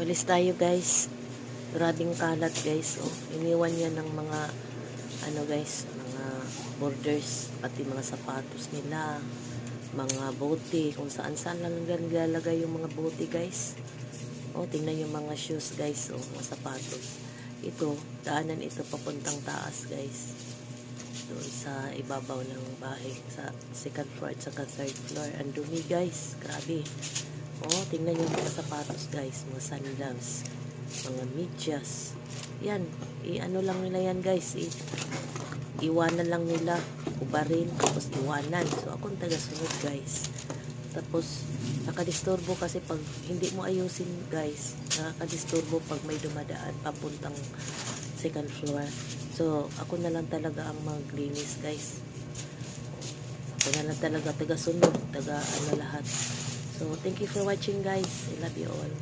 Walis tayo guys. Grabing kalat guys. Oh, iniwan niya ng mga ano guys, mga borders, pati mga sapatos nila, mga bote, kung saan saan lang nilalagay yung mga bote guys. Oh, tingnan yung mga shoes guys, oh, mga sapatos. Ito, daanan ito papuntang taas guys. Doon sa ibabaw ng bahay, sa second floor at saka third floor. Ang dumi guys, grabe. Oh, tingnan yung mga sapatos guys, mga sandals, mga medyas. Yan, i-ano lang nila yan guys, i iwanan lang nila, ubarin, tapos iwanan. So, akong taga-sunod guys. Tapos, nakadisturbo kasi pag hindi mo ayusin guys, nakakadisturbo pag may dumadaan papuntang second floor. So, ako na lang talaga ang maglinis guys. Ako na lang talaga taga-sunod, taga ano lahat. So, thank you for watching guys. I love you all.